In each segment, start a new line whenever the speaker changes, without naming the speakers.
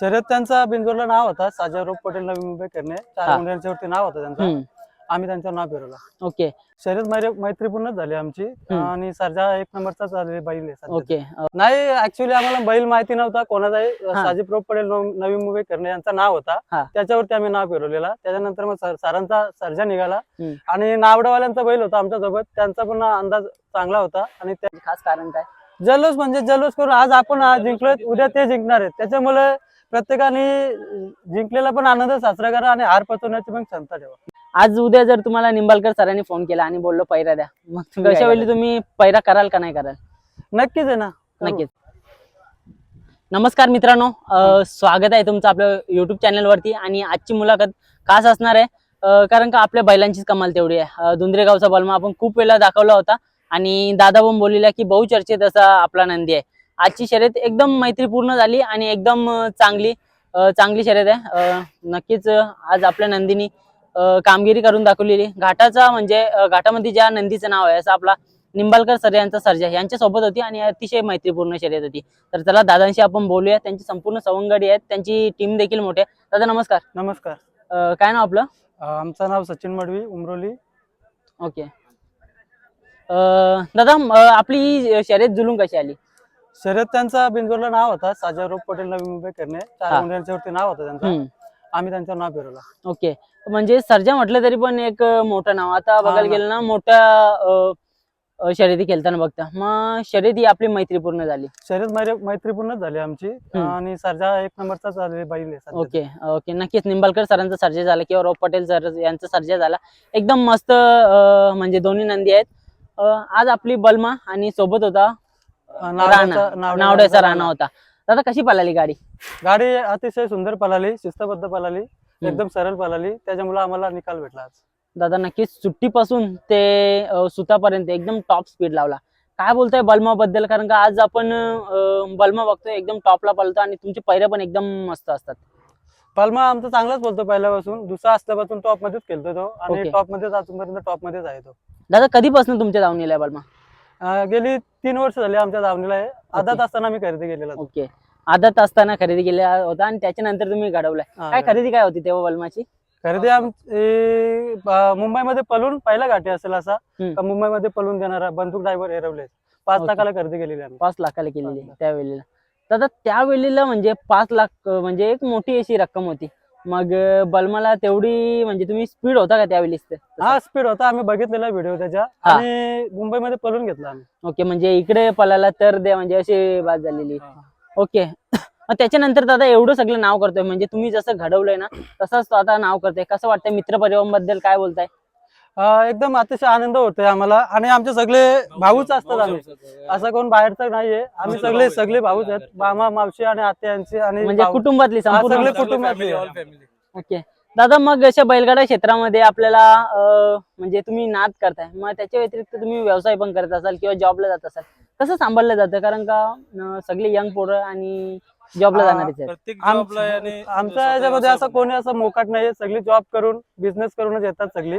शर्यत त्यांचा बिंदूरला नाव होता. साजाराव पटेल नवी मुंबई करणे
हा.
चार मुंड्यांच्या वरती नाव होतं त्यांचं.
हम्म,
आम्ही त्यांचं नाव फिरवलं.
ओके.
शर्यत मैत्री- मैत्रीपूर्णच झाली आमची. आणि सरजा एक नंबरचा झालेली बैल आहे सध्या.
ओके. अ,
नाही ऍक्च्युली आम्हाला बैल माहिती नव्हता. कोणाचाही
हा.
साजीप्रभू पटेल नव- नवी मुंबई करणे यांचं नाव होता. त्याच्यावरती आम्ही नाव फिरवलेला. त्याच्यानंतर मग सर- सरांचा सर्जा निघाला.
हम्म.
आणि नावडवाल्यांचा बैल होता आमच्यासोबत त्यांचा पण अंदाज चांगला होता. आणि त्या-
खास कारण काय?
जल्लोष म्हणजे जल्लोष करून आज आपण आज जिंकलोय. उद्या ते जिंकणार आहेत. त्याच्यामुळे प्रत्येकाने जिंकलेला पण आनंद साजरा करा आणि हार पचवण्याची पण क्षमता ठेवा.
आज उद्या जर तुम्हाला निंबाळकर सरांनी फोन केला आणि बोललो पैरा द्या. मग
तुम्ही
कशा वेळी तुम्ही पैरा कराल का नाही कराल?
नक्कीच आहे ना.
नक्कीच. नमस्कार मित्रांनो. स्वागत आहे तुमचं आपल्या युट्यूब चॅनलवरती आणि आजची मुलाखत खास असणार आहे. कारण का आपल्या बैलांचीच कमाल तेवढी आहे. अ, धुंद्रेगावचा बलमा आपण खूप वेळा दाखवला होता आणि दादा पण बोललेला की बहुचर्चित असा आपला नंदी आहे. आजची शर्यत एकदम मैत्रीपूर्ण झाली आणि एकदम चांगली चांगली शर्यत आहे. नक्कीच आज आपल्या नंदीनी कामगिरी करून दाखवलेली. घाटाचा म्हणजे घाटामध्ये ज्या नंदीचं नाव आहे असं आपला निंबाळकर सर यांचा सर्जा यांच्या सोबत होती आणि अतिशय मैत्रीपूर्ण शर्यत होती. तर चला दादांशी आपण बोलूया. त्यांची संपूर्ण सवंगडी आहेत. त्यांची टीम देखील मोठी आहे. दादा नमस्कार.
नमस्कार.
काय नाव आपलं?
आमचं नाव सचिन मडवी उमरोली.
ओके. अं, दादा आपली शर्यत जुलून कशी आली?
शर्यत त्यांचा बिंदूरला नाव होता. साजाराव पटेल नवी मुंबई करणे.
हा.
मुंड्यांच्या वरती नाव होतं त्यांचं.
हम्म,
आम्ही त्यांचं नाव फिरवलं.
ओके. म्हणजे सर्जा म्हटलं तरी पण एक अं, मोठं नाव. आता बघायला
ना.
गेलं ना मोठ्या अं, अं, शर्यती खेळताना बघता. मग शर्यती आपली मैत्रीपूर्ण झाली.
शर्यत मै- मैत्रीपूर्णच झाली आमची. आणि सरजा एक नंबरचा झालेली बैल आहे सध्या.
Okay okay. नक्कीच निंबाळकर सरांचा सर्जा झाला किंवा रोप पटेल सर यांचा सर्जा झाला. एकदम मस्त अं, म्हणजे दोन्ही नंदी आहेत. अं, आज आपली बलमा आणि सोबत होता राणा.
नावड्याचा
राणा. होता. दादा कशी पळाली गाडी?
गाडी अतिशय सुंदर पळाली शिस्तबद्ध पळाली एकदम सरळ पळाली त्याच्यामुळे आम्हाला निकाल भेटला आज.
दादा नक्कीच सुट्टीपासून ते अं, सुतापर्यंत एकदम टॉप स्पीड लावला. काय बोलताय बलमा बद्दल कारण का आज आपण बलमा बघतोय एकदम टॉपला पळतो आणि तुमचे पैरे पण एकदम मस्त असतात.
पलमा आमचा चांगलाच बोलतो पहिल्यापासून. दुसरा असल्यापासून टॉप मध्येच खेळतो तो. आणि. टॉप मध्येच अजूनपर्यंत टॉप मध्येच आहे तो.
दादा कधीपासून तुमच्या धावून येलाय बलमा?
अं, गेली तीन वर्ष झाली आमच्या धावणीला आहे आदात. असताना मी खरेदी केलेला.
ओके आदत असताना खरेदी केला होता आणि त्याच्यानंतर तुम्ही घडवलाय
हा,
काय खरेदी काय होती तेव्हा बलमाची
खरेदी आमची मुंबईमध्ये पलून पहिला घाटी असेल असा
हम्म.
का मुंबईमध्ये पलून देणारा बंदूक ड्रायव्हर एरवले पाच. लाखाला खरेदी केलेली आम्ही
पाच लाखाला केलेली
पाच लाख.
त्यावेळेला दादा त्यावेळेला म्हणजे पाच लाख अं, म्हणजे एक मोठी अशी रक्कम होती मग बलमाला तेवढी म्हणजे तुम्ही स्पीड होता का त्यावेळेस ते?
हा स्पीड होता. आम्ही बघितलेला व्हिडिओ त्याच्या
हा.
आणि मुंबईमध्ये पलून घेतला आम्ही.
ओके म्हणजे इकडे पलाला तर द्या म्हणजे अशी बात झालेली. ओके. मग त्याच्यानंतर दादा एवढं सगळं नाव करतोय. म्हणजे तुम्ही जसं घडवलंय ना तसंच तो आता नाव करतोय. कसं वाटतंय मित्रबद्दल काय बोलताय?
एकदम अतिशय आनंद होतोय आम्हाला. आणि आमचे सगळे भाऊच असतात आम्ही. असं कोण बाहेरचं नाहीये. आम्ही सगळे सगळे भाऊच आहेत. मामा मावशी आणि आत्या यांची आणि
म्हणजे
भाऊ.
कुटुंबातली
हा, सगळे कुटुंबातले आहे.
ओके. दादा मग अशा बैलगाडा क्षेत्रामध्ये आपल्याला अं, म्हणजे तुम्ही नाद करताय. मग त्याच्या व्यतिरिक्त तुम्ही व्यवसाय पण करत असाल किंवा जॉबला जात असाल. कसं सांभाळलं जातं? कारण का अं, सगळे यंग पोरं आणि जॉबला जाणारेच आहेत.
प्रत्येक
आम-
जॉबला आणि
आमच्या याच्यामध्ये असं कोणी असं मोकाट नाहीये सगळी जॉब करून बिझनेस करूनच येतात सगळी.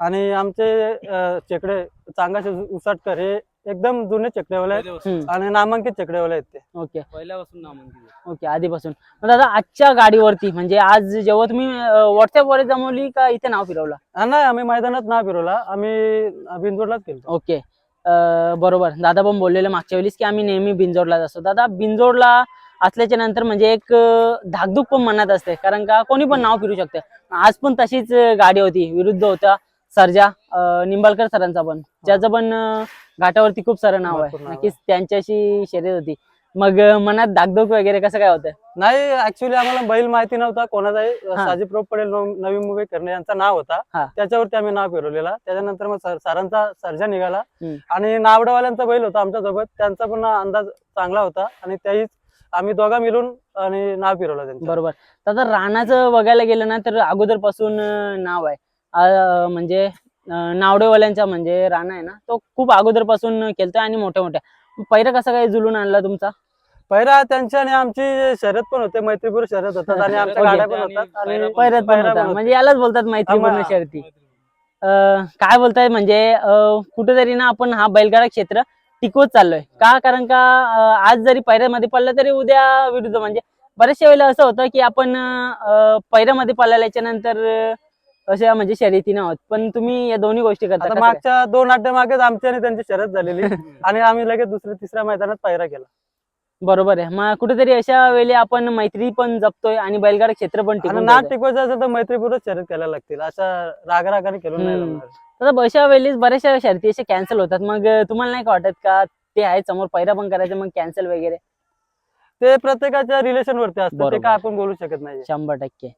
आणि आमचे अं, चेकडे चांगाचे उसाटकर हे एकदम जुने चेकडेवाले आहेत.
पहिल्यापासून.
हम्म,
आणि नामांकित चेकडेवाले आहेत ते.
ओके.
पहिल्यापासून नामांकित.
ओके आधीपासून. मग दादा आजच्या गाडीवरती म्हणजे आज जेव्हा तुम्ही व्हॉट्सअप वर जमवली का इथे नाव फिरवलं?
हा, नाही आम्ही मैदानात ना फिरवला. आम्ही बिंदूरलाच गेलो
ओके. अं, बरोबर. दादा पण बोललेलं मागच्या वेळेस की आम्ही नेहमी बिंजोडलाच असतो दादा बिंजोडला असल्याच्या नंतर म्हणजे एक धाकधूक पण मनात असते. कारण का कोणी पण नाव फिरू शकते. आज पण तशीच गाडी होती. विरुद्ध होता सर्जा निंबाळकर सरांचा पण. ज्याचं पण घाटावरती खूप सारं नाव आहे. नक्कीच त्यांच्याशी शर्यत होती. मग मनात धाकधूक वगैरे कसं काय होतं?
नाही ऍक्च्युली आम्हाला बैल माहिती नव्हता. कोणाचाही
हा.
साजीप्रभू पटेल नव- मुंबई करणे यांचा नाव होता. त्याच्यावरती आम्ही नाव फिरवलेला. त्याच्यानंतर मग सर- सरांचा सर्जा निघाला. आणि नावडवाल्यांचा बैल होता आमच्यासोबत त्यांचा पण अंदाज चांगला होता. आणि त्याही आम्ही दोघा मिळून आणि नाव फिरवलं त्यांचं.
बरोबर. दादा रानाचं बघायला गेलं ना तर अगोदरपासून अं, नाव आहे. म्हणजे अं, नावडेवाल्यांचा म्हणजे राणा आहे ना तो खूप अगोदरपासून खेळतोय आणि मोठ्या मोठ्या पहिला कसा काय जुलून आणला तुमचा?
पहिला त्यांची आणि आमची शर्यत पण होते मैत्रीपूर शर्यत होतात आणि आमच्या. गाड्या पण होतात आणि
पहिल्यात पण
पहिला
होता.
पण
म्हणजे यालाच बोलतात मैत्रीपूर्ण
आम्हा-
शर्ती. अं, काय बोलताय म्हणजे अं, कुठेतरी ना आपण हा बैलगाडा क्षेत्र टिकवत चाललोय. का? कारण का आज जरी पैऱ्यामध्ये पडलं तरी उद्या विरुद्ध. म्हणजे बऱ्याचशा वेळेला असं होतं की आपण पैऱ्यामध्ये पळाल्याच्या नंतर अशा म्हणजे शर्यती नाही होत. पण तुम्ही या दोन्ही गोष्टी करता?
मागच्या दोन अड्डे मागेच आमची आणि त्यांची शरद झालेली. आणि आम्ही लगेच दुसऱ्या तिसऱ्या मैदानात पायरा केला.
बरोबर आहे. मग कुठेतरी अशा वेळी आपण मैत्री पण जपतोय आणि बैलगाडा क्षेत्र पण ठेवतोय.
टिकवायचं असेल तर मैत्रीपूर्वक शर्यत करायला लागतील. अशा रागरागाने खेळून नाही.
तर अशा वेळेस बऱ्याचशा शर्ती अशा कॅन्सल होतात. मग तुम्हाला नाही का वाटत का ते आहे समोर पैरा पण करायचं मग कॅन्सल वगैरे?
ते प्रत्येकाच्या रिलेशन वरती असतं. ते. काय आपण बोलू शकत नाही.
शंभर टक्के.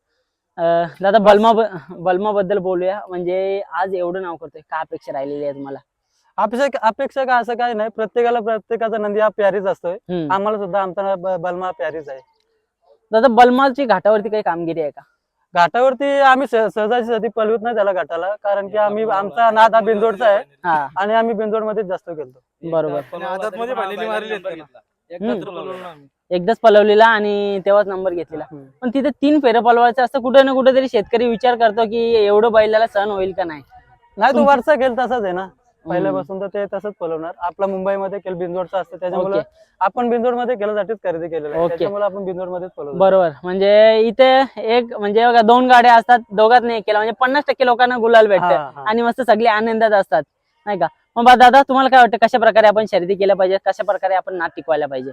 दादा बल्मा बल्मा बद्दल बोलूया. म्हणजे आज एवढं नाव करतोय. काय अपेक्षा राहिलेली आहे तुम्हाला?
अपेक्षा अपेक्षा काय असं काही नाही. प्रत्येकाला प्रत्येकाचा नंदी हा प्यारीच असतोय. आम्हाला सुद्धा आमचा बलमा प्यारीच आहे.
दादा बलमाची घाटावरती काही कामगिरी आहे का?
घाटावरती आम्ही स- सहजासहजी पलवत नाही त्याला घाटाला कारण की आम्ही आमचा नाद हा बिंदोडचा आहे
हा.
आणि आम्ही बिंदोड मध्येच जास्त खेळतो.
बरोबर. एकदाच पलवलेला आणि तेव्हाच नंबर घेतलेला. पण तिथे तीन फेरं पलवायचं असं कुठे ना कुठेतरी शेतकरी विचार करतो की एवढं बैलाला सण होईल का नाही?
नाही तो वरचा खेळ तसाच आहे ना. पहिल्यापासून तर ते तसंच पलवणार. आपला मुंबईमध्ये खेळ बिंदोडचा असतं त्याच्यामुळे
ओके.
आपण मध्ये खेळासाठीच खरेदी केलेलं आहे. त्याच्यामुळे आपण बिंदोड मध्येच पलवतो.
बरोबर. म्हणजे इथे एक म्हणजे बघा दोन गाड्या असतात दोघात नाही केला. म्हणजे पन्नास टक्के लोकांना गुलाल भेटतं.
हा, हा.
आणि मस्त सगळे आनंदात असतात. नाही का? मग बा दादा तुम्हाला काय वाटतं कशा प्रकारे आपण शर्यती केल्या पाहिजे कशा प्रकारे आपण नाट टिकवायला पाहिजे?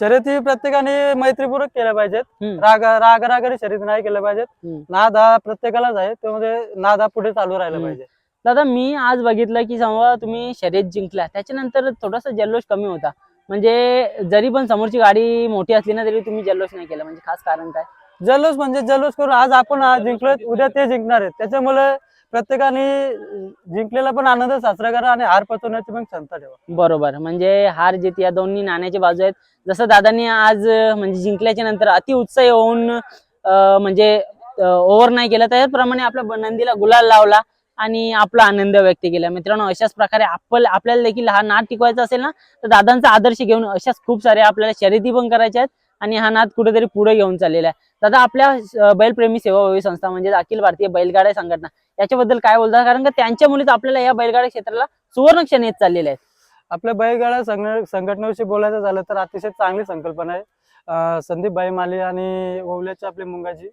शर्यती प्रत्येकाने मैत्रीपूर्वक केल्या पाहिजेत.
हम्म.
राग राग रागाने शर्यती नाही केल्या पाहिजेत.
हम्म.
नाद हा प्रत्येकालाच आहे. त्यामध्ये नाद हा पुढे चालू राहिला
हम्म.
पाहिजे.
दादा मी आज बघितलं की समजा तुम्ही शर्यत जिंकला त्याच्यानंतर थोडासा जल्लोष कमी होता. म्हणजे जरी पण समोरची गाडी मोठी असली ना तरी तुम्ही जल्लोष नाही केला. म्हणजे खास कारण काय?
जल्लोष म्हणजे जल्लोष करून आज आपण आज जिंकलोय उद्या ते जिंकणार आहेत. त्याच्यामुळे प्रत्येकाने जिंकलेला पण आनंद साजरा करा आणि हार पचवण्याची पण क्षमता ठेवा.
बरोबर. म्हणजे हार जीत या दोन्ही नाण्याची बाजू आहेत. जसं दादांनी आज म्हणजे जिंकल्याच्या नंतर अति उत्साही होऊन म्हणजे ओव्हर नाही केलं त्याचप्रमाणे आपल्या नंदीला गुलाल लावला. आणि आपला आनंद व्यक्त केला. मित्रांनो अशाच प्रकारे आपण आपल्याला देखील हा नाद टिकवायचा असेल ना तर दादांचा आदर्श घेऊन अशाच खूप साऱ्या आपल्याला शर्यती पण करायच्या आहेत आणि हा नाद कुठेतरी पुढे घेऊन चाललेला आहे. दादा आपल्या बैलप्रेमी सेवाभावी संस्था म्हणजे अखिल भारतीय बैलगाड्या संघटना याच्याबद्दल काय बोलतात कारण का त्यांच्यामुळेच आपल्याला या बैलगाड्या क्षेत्राला सुवर्ण क्षण येत चाललेले आहेत
आपल्या बैलगाडा संघ- संघटनेविषयी बोलायचं झालं तर अतिशय चांगली संकल्पना आहे. संदीप भाई माली आणि ओवल्याचे आपले मुंगाजी.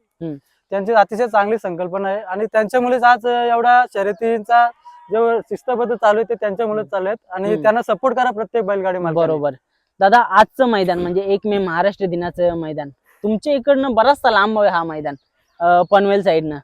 त्यांची अतिशय चांगली संकल्पना आहे. आणि त्यांच्यामुळेच आज एवढा शर्यतींचा जो शिस्तबद्ध चालू आहे ते त्यांच्यामुळेच चालू आहेत. आणि. त्यांना सपोर्ट करा प्रत्येक बैलगाडी.
बरोबर. दादा आजचं मैदान म्हणजे एक मे महाराष्ट्र दिनाचं मैदान. तुमच्या इकडनं बराचसा लांब आहे हा मैदान पनवेल साईडनं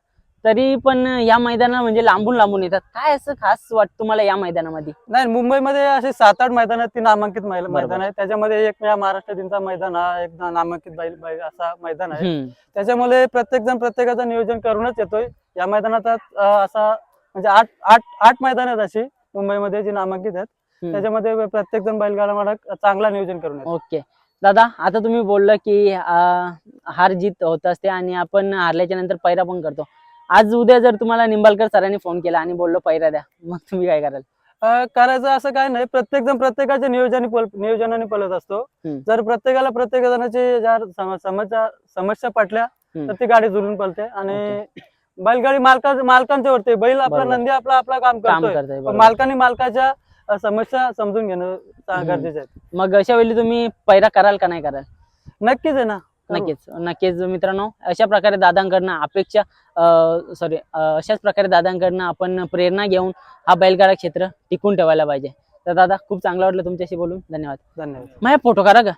तरी पण या मैदाना म्हणजे लांबून लांबून येतात. काय असं खास वाटतं तुम्हाला या मैदानामध्ये?
नाही मुंबईमध्ये असे सात आठ मैदान आहेत ती नामांकित. मैदान आहे त्याच्यामध्ये एक या महाराष्ट्र दिनचा मैदान हा एक ना- नामांकित बैल बैल असा मैदान आहे.
हम्म,
त्याच्यामुळे प्रत्येक जण प्रत्येकाचं नियोजन करूनच येतोय. या मैदानात अं, असा म्हणजे आठ आठ आठ मैदान आहेत अशी मुंबईमध्ये जी नामांकित आहेत.
हम्म.
त्याच्यामध्ये प्रत्येक जण बैलगाडा मालक चांगला नियोजन करून येतो.
ओके. दादा आता तुम्ही बोललं की अं, हार जीत होत असते आणि आपण हारल्याच्या नंतर पैरा पण करतो. आज उद्या जर तुम्हाला निंबाळकर सरांनी फोन केला आणि बोललो पैरा द्या मग तुम्ही काय कराल
करायचं असं काय नाही प्रत्येक जण प्रत्येकाच्या नियोजनाने पल नियोजनाने पळत असतो. जर प्रत्येकाला प्रत्येक जणाची समस्या पटल्या. तर ती गाडी जुळून पळते आणि बैलगाडी मालका मालकांच्या वरती बैल आपला. नंदी आपला आपला काम करतोय. मालकाने मालकाच्या समस्या समजून घेणं. गरजेचं आहे
मग अशा वेळी तुम्ही पैरा कराल का नाही कराल
नक्कीच आहे ना.
नक्कीच नक्कीच मित्रांनो अशा प्रकारे दादांकडनं अपेक्षा सॉरी अशाच प्रकारे दादांकडनं आपण प्रेरणा घेऊन हा बैलगाडा क्षेत्र टिकून ठेवायला पाहिजे. तर दादा खूप चांगलं वाटलं तुमच्याशी बोलून. धन्यवाद.
धन्यवाद.
माझ्या फोटो करा का